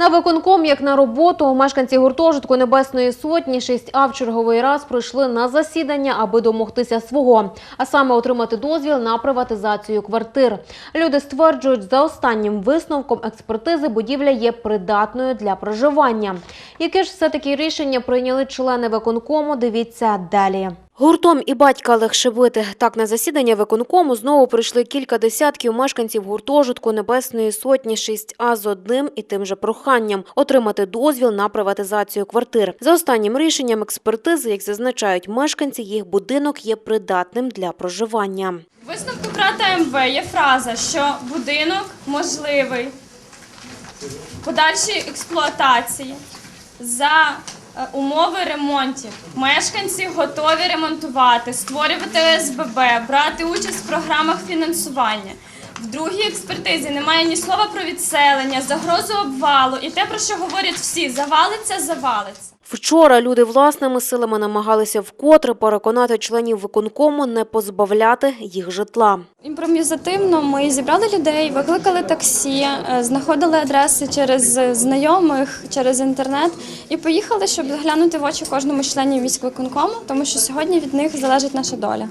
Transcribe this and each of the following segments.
На виконком, як на роботу, мешканці гуртожитку Небесної Сотні 6А в черговий раз прийшли на засідання, аби домогтися свого, а саме отримати дозвіл на приватизацію квартир. Люди стверджують, за останнім висновком експертизи будівля є придатною для проживання. Яке ж все-таки рішення прийняли члени виконкому? Дивіться далі. Гуртом і батька легше бити. Так на засідання виконкому знову прийшли кілька десятків мешканців гуртожитку Небесної Сотні 6А з одним і тим же проханням – отримати дозвіл на приватизацію квартир. За останнім рішенням експертизи, як зазначають мешканці, їх будинок є придатним для проживання. Висновку крата МВ є фраза, що будинок можливий подальшій експлуатації за умови ремонтів. Мешканці готові ремонтувати, створювати СББ, брати участь в програмах фінансування. В другій експертизі немає ні слова про відселення, загрозу обвалу і те, про що говорять всі: завалиться, завалиться. Вчора люди власними силами намагалися вкотре переконати членів виконкому не позбавляти їх житла. Імпровізативно ми зібрали людей, викликали таксі, е, знаходили адреси через знайомих, через інтернет і поїхали, щоб заглянути в очі кожному членів міськвиконкому, тому що сьогодні від них залежить наша доля.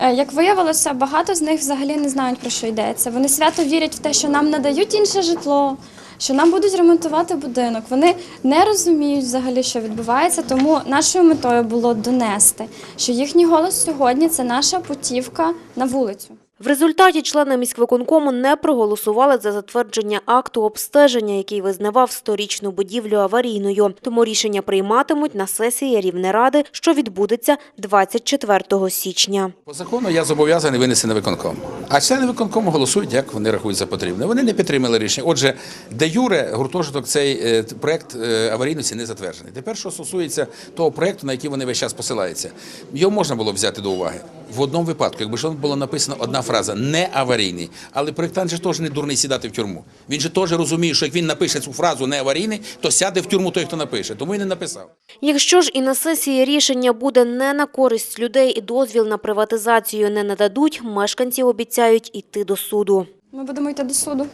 Е, Як виявилося, багато з них взагалі не знають про що йдеться. Вони свято вірять в те, що нам надають інше житло, що нам будуть ремонтувати будинок. Вони не розуміють взагалі, що відбувається. Тому нашою метою було донести, що їхній голос сьогодні це наша путівка на вулицю. В результаті члени міськвиконкому не проголосували за затвердження акту обстеження, який визнавав сторічну будівлю аварійною. Тому рішення прийматимуть на сесії Рівнеради, що відбудеться 24 січня. По закону я зобов'язаний винести на виконком. А члени виконкому голосують, як вони рахують за потрібне. Вони не підтримали рішення. Отже, де юре гуртожиток цей е, проект е, аварійності не затверджений. Тепер, що стосується того проекту, на який вони весь час посилаються, його можна було взяти до уваги. В одному випадку, якби ж було написано одна фраза не аварійний, але проєктант же теж не дурний сідати в тюрму. Він же теж розуміє, що як він напише цю фразу не аварійний, то сяде в тюрму той, хто напише. Тому і не написав. Якщо ж і на сесії рішення буде не на користь людей і дозвіл на приватизацію не нададуть, мешканці обіцяють йти до суду. Ми будемо йти до суду.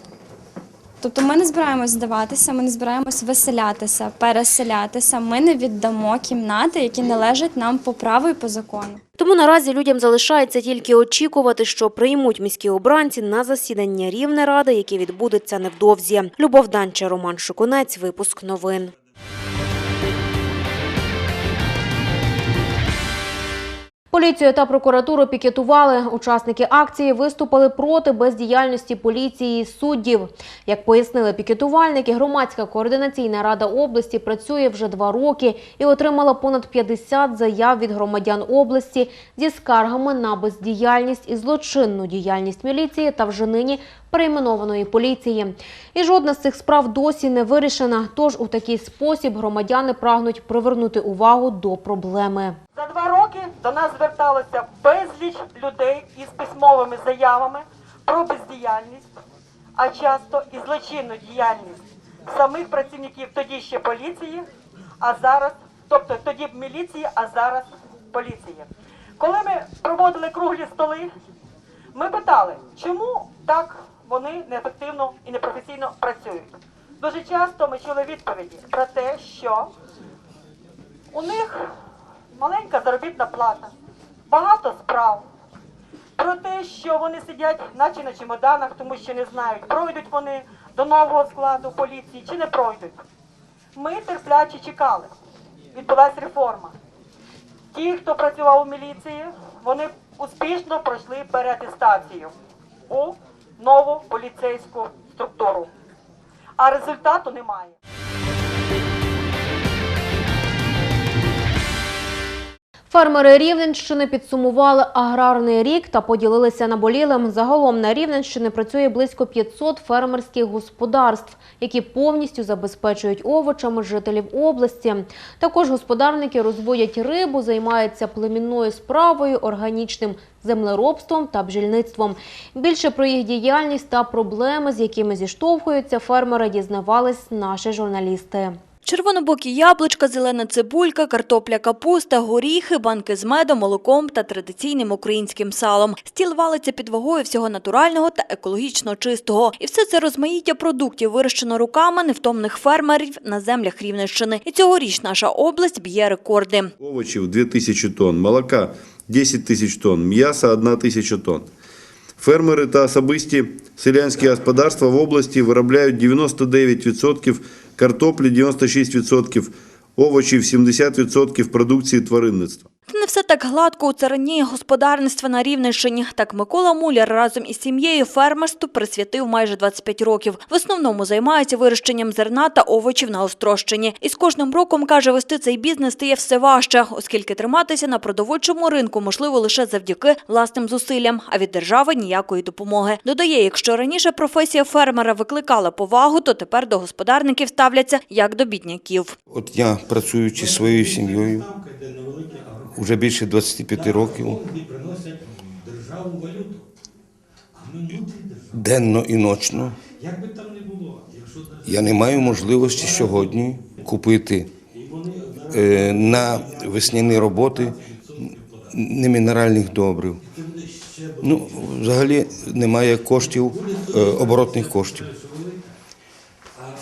Тобто ми не збираємось здаватися, ми не збираємось виселятися, переселятися. Ми не віддамо кімнати, які належать нам по праву і по закону. Тому наразі людям залишається тільки очікувати, що приймуть міські обранці на засідання рівне ради, яке відбудеться невдовзі. Любов Данча, Роман Шукунець, випуск новин. Поліцію та прокуратуру пікетували. Учасники акції виступили проти бездіяльності поліції і суддів. Як пояснили пікетувальники, громадська координаційна рада області працює вже два роки і отримала понад 50 заяв від громадян області зі скаргами на бездіяльність і злочинну діяльність міліції та вже нині перейменованої поліції. І жодна з цих справ досі не вирішена. Тож у такий спосіб громадяни прагнуть привернути увагу до проблеми. Роки до нас зверталося безліч людей із письмовими заявами про бездіяльність, а часто і злочинну діяльність самих працівників тоді ще поліції, а зараз, тобто тоді б міліції, а зараз поліції. Коли ми проводили круглі столи, ми питали, чому так вони неефективно і непрофесійно працюють. Дуже часто ми чули відповіді про те, що у них маленька заробітна плата, багато справ. Про те, що вони сидять, наче на чемоданах, тому що не знають, пройдуть вони до нового складу поліції чи не пройдуть. Ми терпляче чекали. Відбулася реформа. Ті, хто працював у міліції, вони успішно пройшли переатестацію у нову поліцейську структуру. А результату немає. Фермери Рівненщини підсумували аграрний рік та поділилися наболілим. Загалом на Рівненщині працює близько 500 фермерських господарств, які повністю забезпечують овочами жителів області. Також господарники розводять рибу, займаються племінною справою, органічним землеробством та бджільництвом. Більше про їх діяльність та проблеми, з якими зіштовхуються фермери, дізнавались наші журналісти. Червонобокі яблучка, зелена цибулька, картопля, капуста, горіхи, банки з медом, молоком та традиційним українським салом. Стіл валиться під вагою всього натурального та екологічно чистого. І все це розмаїття продуктів вирощено руками невтомних фермерів на землях Рівненщини. І цьогоріч наша область б'є рекорди. Овочів 2000 тонн, молока 10 тисяч тонн, м'яса 1 тисяча тонн. Фермери та особисті селянські господарства в області виробляють 99% картоплі, 96% овочів, 70% продукції тваринництва. Все так гладко у царині господарництва на Рівненщині. Так Микола Муляр разом із сім'єю фермерству присвятив майже 25 років. В основному займається вирощенням зерна та овочів на Острощині. І з кожним роком, каже, вести цей бізнес стає все важче, оскільки триматися на продовольчому ринку можливо лише завдяки власним зусиллям, а від держави ніякої допомоги. Додає, якщо раніше професія фермера викликала повагу, то тепер до господарників ставляться як до бідняків. От я працюючи своєю сім'єю вже більше 25 років. Денно і ночно. Я не маю можливості сьогодні купити е, на весняні роботи немінеральних добрив. Ну, взагалі немає коштів, е, оборотних коштів.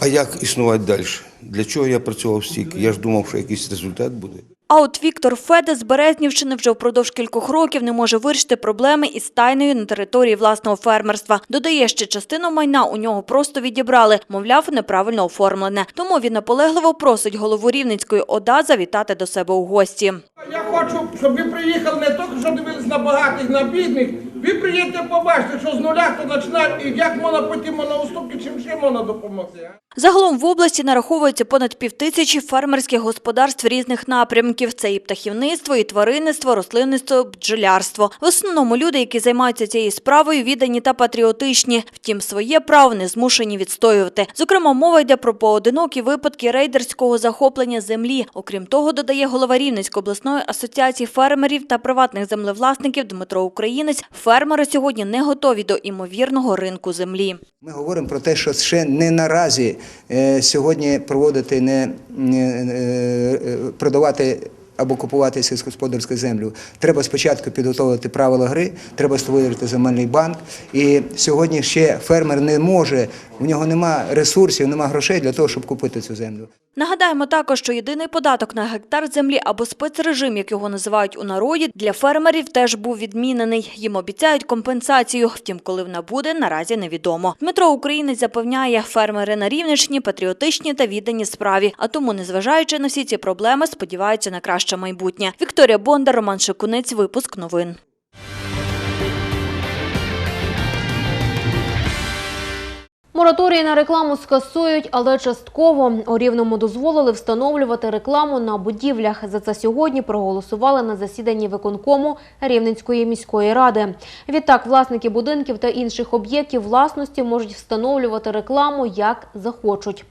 А як існувати далі? Для чого я працював стільки? Я ж думав, що якийсь результат буде. А от Віктор Феде з Березнівщини вже впродовж кількох років не може вирішити проблеми із тайною на території власного фермерства. Додає, що частину майна у нього просто відібрали, мовляв, неправильно оформлене. Тому він наполегливо просить голову Рівненської ОДА завітати до себе у гості. Я хочу, щоб ви приїхали не тільки, щоб дивились на багатих, на бідних. Ви приїдете побачите, що з нуля то починають, і як можна потім на уступки, чим ще можна допомогти. Загалом в області нараховується понад півтисячі фермерських господарств різних напрямків. Це і птахівництво, і тваринництво, рослинництво, бджолярство. В основному люди, які займаються цією справою, віддані та патріотичні. Втім, своє право не змушені відстоювати. Зокрема, мова йде про поодинокі випадки рейдерського захоплення землі. Окрім того, додає голова Рівненської обласної асоціації фермерів та приватних землевласників Дмитро Українець. Фермери сьогодні не готові до імовірного ринку землі. Ми говоримо про те, що ще не наразі е, сьогодні проводити не е, е, продавати. Або купувати сільськогосподарську землю. Треба спочатку підготовити правила гри, треба створити земельний банк. І сьогодні ще фермер не може, у нього нема ресурсів, нема грошей для того, щоб купити цю землю. Нагадаємо також, що єдиний податок на гектар землі або спецрежим, як його називають у народі, для фермерів теж був відмінений. Їм обіцяють компенсацію. Втім, коли вона буде, наразі невідомо. Дмитро Українець запевняє, фермери на Рівненщині патріотичні та віддані справі. А тому, незважаючи на всі ці проблеми, сподіваються на краще майбутнє. Вікторія Бондар, Роман Шикунець, випуск новин. Мораторій на рекламу скасують, але частково у Рівному дозволили встановлювати рекламу на будівлях. За це сьогодні проголосували на засіданні виконкому Рівненської міської ради. Відтак, власники будинків та інших об'єктів власності можуть встановлювати рекламу як захочуть.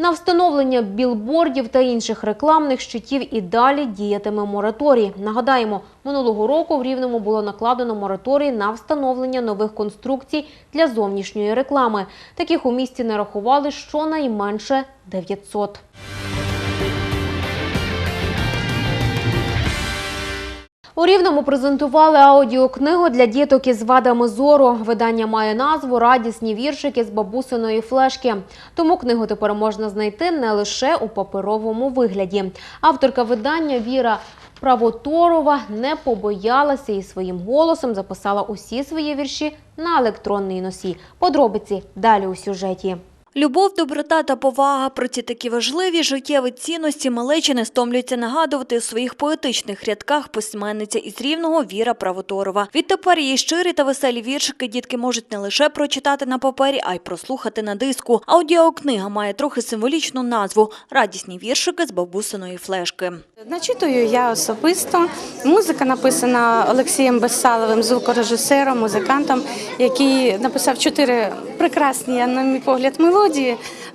На встановлення білбордів та інших рекламних щитів і далі діятиме мораторій. Нагадаємо, минулого року в Рівному було накладено мораторій на встановлення нових конструкцій для зовнішньої реклами. Таких у місті нарахували щонайменше 900. У Рівному презентували аудіокнигу для діток із вадами зору. Видання має назву Радісні віршики з бабусиної флешки. Тому книгу тепер можна знайти не лише у паперовому вигляді. Авторка видання Віра Правоторова не побоялася і своїм голосом записала усі свої вірші на електронний носій. Подробиці далі у сюжеті. Любов, доброта та повага про ці такі важливі життєві цінності малечі не стомлюється нагадувати у своїх поетичних рядках письменниця із рівного Віра Правоторова. Відтепер її щирі та веселі віршики дітки можуть не лише прочитати на папері, а й прослухати на диску. Аудіокнига має трохи символічну назву Радісні віршики з бабусиної флешки. Начитую я особисто. Музика написана Олексієм Безсаловим, звукорежисером, музикантом, який написав чотири прекрасні, на мій погляд, мелодії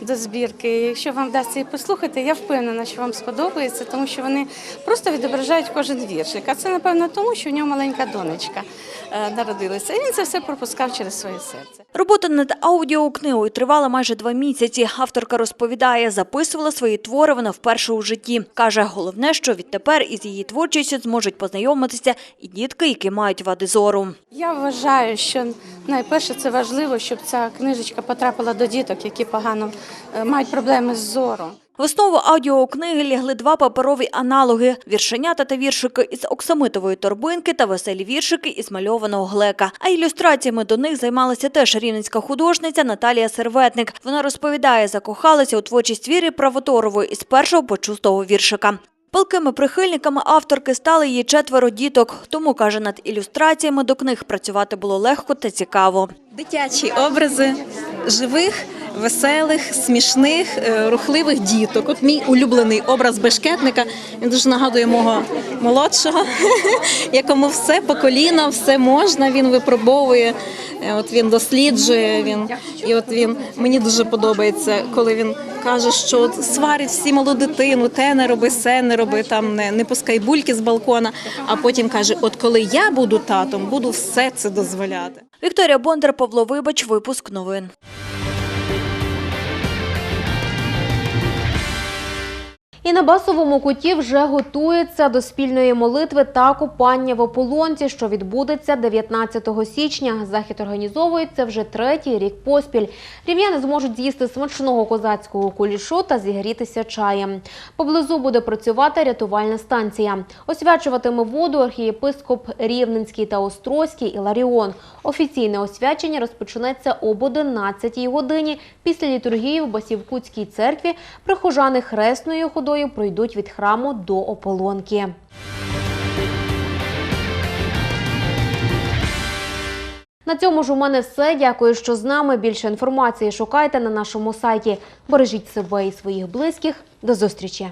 до збірки. Якщо вам вдасться їх послухати, я впевнена, що вам сподобається, тому що вони просто відображають кожен віршик. А це напевно тому, що в нього маленька донечка е, народилася. І він це все пропускав через своє серце. Робота над аудіокнигою тривала майже два місяці. Авторка розповідає, записувала свої твори вона вперше у житті. Каже, головне, що відтепер із її творчістю зможуть познайомитися і дітки, які мають вади зору. Я вважаю, що найперше це важливо, щоб ця книжечка потрапила до діток, які погано е, мають проблеми з зором. В основу аудіокниги лягли два паперові аналоги – віршенята та віршики із оксамитової торбинки та веселі віршики із мальованого глека. А ілюстраціями до них займалася теж рівненська художниця Наталія Серветник. Вона розповідає, закохалася у творчість Віри Правоторової із першого почустого віршика. Палкими прихильниками авторки стали її четверо діток, тому, каже, над ілюстраціями до книг працювати було легко та цікаво. Дитячі образи живих, веселих, смішних, е, рухливих діток. От мій улюблений образ бешкетника. Він дуже нагадує мого молодшого, якому все по коліна, все можна. Він випробовує. е, От він досліджує. Він і от він мені дуже подобається, коли він каже, що от сварить всі малу дитину, те не роби, се не роби, там не, не пускай бульки з балкона. А потім каже: От коли я буду татом, буду все це дозволяти. Вікторія Бондар, Павло Вибач, випуск новин. І на басовому куті вже готується до спільної молитви та купання в ополонці, що відбудеться 19 січня. Захід організовується вже третій рік поспіль. Рів'яни зможуть з'їсти смачного козацького кулішу та зігрітися чаєм. Поблизу буде працювати рятувальна станція. Освячуватиме воду архієпископ Рівненський та Острозький Іларіон. Офіційне освячення розпочнеться об 11 годині. Після літургії в Басівкутській церкві прихожани хресною ходою пройдуть від храму до ополонки. На цьому ж у мене все. Дякую, що з нами. Більше інформації шукайте на нашому сайті. Бережіть себе і своїх близьких. До зустрічі!